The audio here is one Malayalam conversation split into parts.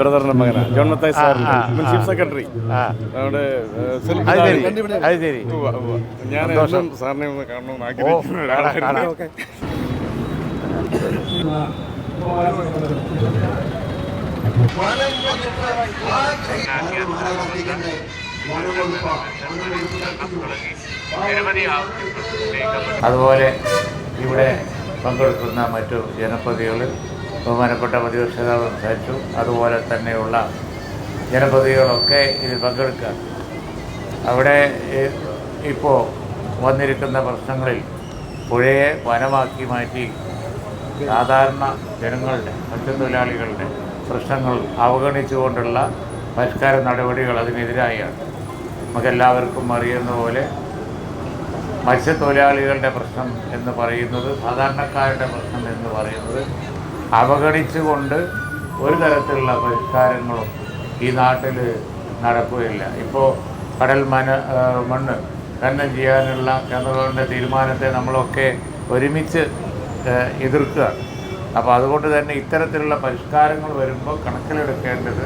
ബ്രദറിന്റെ മകനാണ് ജോൺ മത്തായി സാറിന്റെ. ചീഫ് സെക്രട്ടറി സെലിം അത് ശരി. ഞാൻ സാറിനെ ഒന്ന് കാണണമെന്ന് ആഗ്രഹിക്കുന്ന ഒരാളായിരുന്നു. അതുപോലെ ഇവിടെ പങ്കെടുക്കുന്ന മറ്റു ജനപ്രതികൾ ബഹുമാനപ്പെട്ട പ്രതിപക്ഷ സംസാരിച്ചു. അതുപോലെ തന്നെയുള്ള ജനപ്രതിനിധികളൊക്കെ ഇതിൽ പങ്കെടുക്കുക. അവിടെ ഇപ്പോൾ വന്നിരിക്കുന്ന പ്രശ്നങ്ങളിൽ പുഴയെ വനമാക്കി മാറ്റി സാധാരണ ജനങ്ങളുടെ മത്സ്യത്തൊഴിലാളികളുടെ പ്രശ്നങ്ങൾ അവഗണിച്ചുകൊണ്ടുള്ള പരിഷ്കാര നടപടികൾ അതിനെതിരായാണ്. നമുക്കെല്ലാവർക്കും അറിയുന്ന പോലെ മത്സ്യത്തൊഴിലാളികളുടെ പ്രശ്നം എന്ന് പറയുന്നത് സാധാരണക്കാരുടെ പ്രശ്നം എന്ന് പറയുന്നത് അവഗണിച്ചുകൊണ്ട് ഒരു തരത്തിലുള്ള പരിഷ്കാരങ്ങളും ഈ നാട്ടിൽ നടക്കുകയില്ല. ഇപ്പോൾ കടൽ മന മണ്ണ് ഖനനം ചെയ്യാനുള്ള കേന്ദ്ര ഗവൺമെന്റ് തീരുമാനത്തെ നമ്മളൊക്കെ ഒരുമിച്ച് എതിർക്കുക. അപ്പോൾ അതുകൊണ്ട് തന്നെ ഇത്തരത്തിലുള്ള പരിഷ്കാരങ്ങൾ വരുമ്പോൾ കണക്കിലെടുക്കേണ്ടത്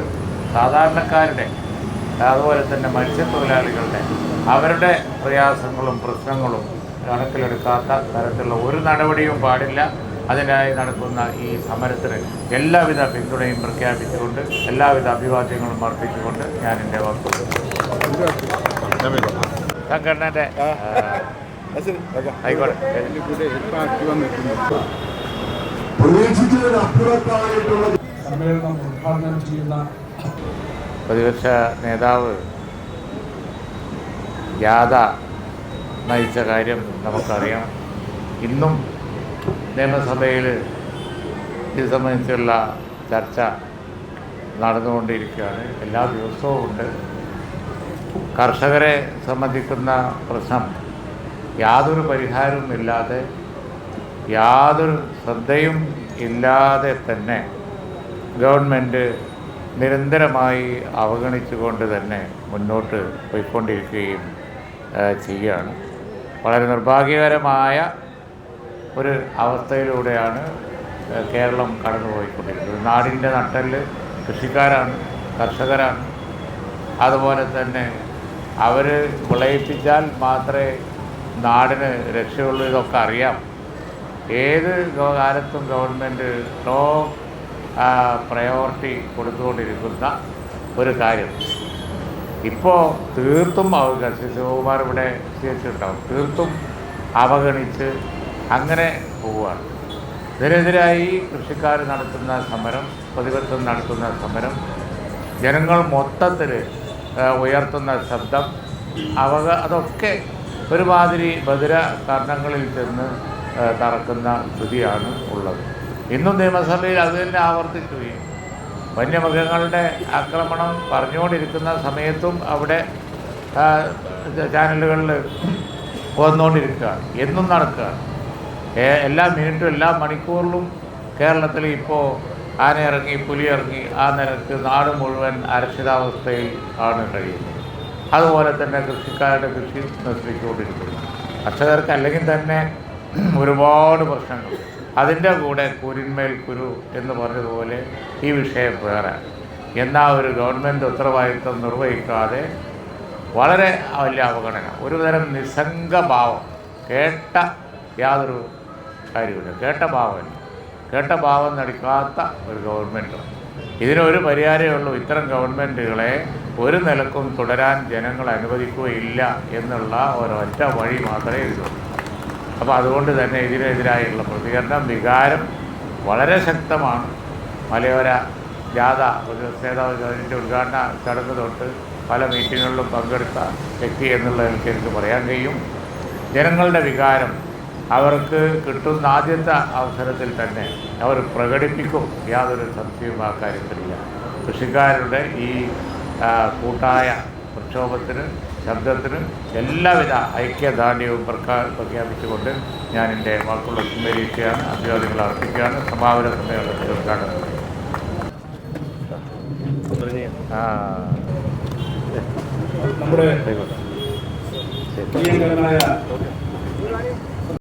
സാധാരണക്കാരുടെ അതുപോലെ തന്നെ മത്സ്യത്തൊഴിലാളികളുടെ അവരുടെ പ്രയാസങ്ങളും പ്രശ്നങ്ങളും കണക്കിലെടുക്കാത്ത തരത്തിലുള്ള ഒരു നടപടിയും പാടില്ല. അതിനായി നടക്കുന്ന ഈ സമരത്തിന് എല്ലാവിധ പിന്തുണയും പ്രഖ്യാപിച്ചുകൊണ്ട് എല്ലാവിധ അഭിവാദ്യങ്ങളും അർപ്പിച്ചുകൊണ്ട് ഞാൻ എന്റെ വാക്കുകൾ സംഘടനയുടെ ആയിക്കോട്ടെ. പ്രതിപക്ഷ നേതാവ് ജാഥ നയിച്ച കാര്യം നമുക്കറിയാം. ഇന്നും നിയമസഭയിൽ ഇത് സംബന്ധിച്ചുള്ള ചർച്ച നടന്നുകൊണ്ടിരിക്കുകയാണ്. എല്ലാ ദിവസവും ഉണ്ട്. കർഷകരെ സംബന്ധിക്കുന്ന പ്രശ്നം യാതൊരു പരിഹാരവും ഇല്ലാതെ യാതൊരു ശ്രദ്ധയും ഇല്ലാതെ തന്നെ ഗവൺമെന്റ് നിരന്തരമായി അവഗണിച്ചുകൊണ്ട് തന്നെ മുന്നോട്ട് പോയിക്കൊണ്ടിരിക്കുകയും ചെയ്യുകയാണ്. വളരെ നിർഭാഗ്യകരമായ ഒരു അവസ്ഥയിലൂടെയാണ് കേരളം കടന്നുപോയിക്കൊണ്ടിരിക്കുന്നത്. നാടിന്റെ നട്ടൽ കൃഷിക്കാരാണ് കർഷകരാണ്. അതുപോലെ തന്നെ അവർ വിളയിപ്പിച്ചാൽ മാത്രമേ നാടിന് രക്ഷയുള്ളൂ ഇതൊക്കെ അറിയാം. ഏത് കാലത്തും ഗവൺമെന്റ് ടോ പ്രയോറിറ്റി കൊടുത്തുകൊണ്ടിരിക്കുന്ന ഒരു കാര്യം. ഇപ്പോൾ തീർത്തും അവകാശം ശിവകുമാർ ഇവിടെ വിശേഷിച്ചിട്ടുണ്ടാവും തീർത്തും അവഗണിച്ച് അങ്ങനെ പോവുകയാണ്. ഇതിനെതിരായി കൃഷിക്കാർ നടത്തുന്ന സമരം പ്രതിപക്ഷം നടത്തുന്ന സമരം ജനങ്ങൾ മൊത്തത്തിൽ ഉയർത്തുന്ന ശബ്ദം അവ അതൊക്കെ ഒരുമാതിരി ബദിര കാരണങ്ങളിൽ ചെന്ന് തറക്കുന്ന സ്ഥിതിയാണ് ഉള്ളത്. ഇന്നും നിയമസഭയിൽ അത് തന്നെ ആവർത്തിക്കുകയും വന്യമൃഗങ്ങളുടെ ആക്രമണം പറഞ്ഞുകൊണ്ടിരിക്കുന്ന സമയത്തും അവിടെ ചാനലുകളിൽ വന്നുകൊണ്ടിരിക്കുകയാണ്. എന്നും നടക്കുകയാണ്. എല്ലാ മിനിറ്റും എല്ലാ മണിക്കൂറിലും കേരളത്തിൽ ഇപ്പോൾ ആന ഇറങ്ങി പുലി ഇറങ്ങി ആ നിരക്ക് നാട് മുഴുവൻ അരക്ഷിതാവസ്ഥയിൽ ആണ് കഴിയുന്നത്. അതുപോലെ തന്നെ കൃഷിക്കാരുടെ കൃഷി നശിപ്പിച്ചുകൊണ്ടിരിക്കുന്നു. കർഷകർക്ക് അല്ലെങ്കിൽ തന്നെ ഒരുപാട് പ്രശ്നങ്ങൾ. അതിന്റെ കൂടെ കുരിന്മേൽ കുരു എന്ന് പറഞ്ഞതുപോലെ ഈ വിഷയം വേറെ. എന്നാൽ ഒരു ഗവൺമെന്റ് ഉത്തരവാദിത്വം നിർവഹിക്കാതെ വളരെ വലിയ അവഗണന. ഒരുതരം നിസ്സംഗഭാവം. കേട്ട യാതൊരു കാര്യമില്ല. കേട്ട ഭാവമല്ല കേട്ട ഭാവം നടിക്കാത്ത ഒരു ഗവൺമെന്റ് ഇതിനൊരു പരിഹാരമേ ഉള്ളൂ. ഇത്തരം ഗവൺമെന്റുകളെ ഒരു നിലക്കും തുടരാൻ ജനങ്ങൾ അനുവദിക്കുകയില്ല എന്നുള്ള ഒരൊറ്റ വഴി മാത്രമേ ഇതുള്ളൂ അപ്പോൾ അതുകൊണ്ട് തന്നെ ഇതിനെതിരായുള്ള പ്രതികരണം വികാരം വളരെ ശക്തമാണ്. മലയോര ജാഥ നേതാവ് അതിന്റെ ഉദ്ഘാടന ചടങ്ങ് തൊട്ട് പല മീറ്റിങ്ങുകളിലും പങ്കെടുത്ത വ്യക്തി എന്നുള്ള എനിക്ക് പറയാൻ കഴിയും. ജനങ്ങളുടെ വികാരം അവർക്ക് കിട്ടുന്ന ആദ്യത്തെ അവസരത്തിൽ തന്നെ അവർ പ്രകടിപ്പിക്കും. യാതൊരു സംശയവും ആ കാര്യത്തിലില്ല. കൃഷിക്കാരുടെ ഈ കൂട്ടായ പ്രക്ഷോഭത്തിന് ശബ്ദത്തിന് എല്ലാവിധ ഐക്യദാർഢ്യവും പ്രഖ്യാ പ്രഖ്യാപിച്ചുകൊണ്ട് ഞാൻ എന്റെ വാക്കുകൾ സ്മരിക്കുകയാണ് അഭിവാദ്യങ്ങൾ അർപ്പിക്കുകയാണ്. സമാപന സമ്മേളനത്തിൽ ഉദ്ഘാടനം. നമ്മുടെ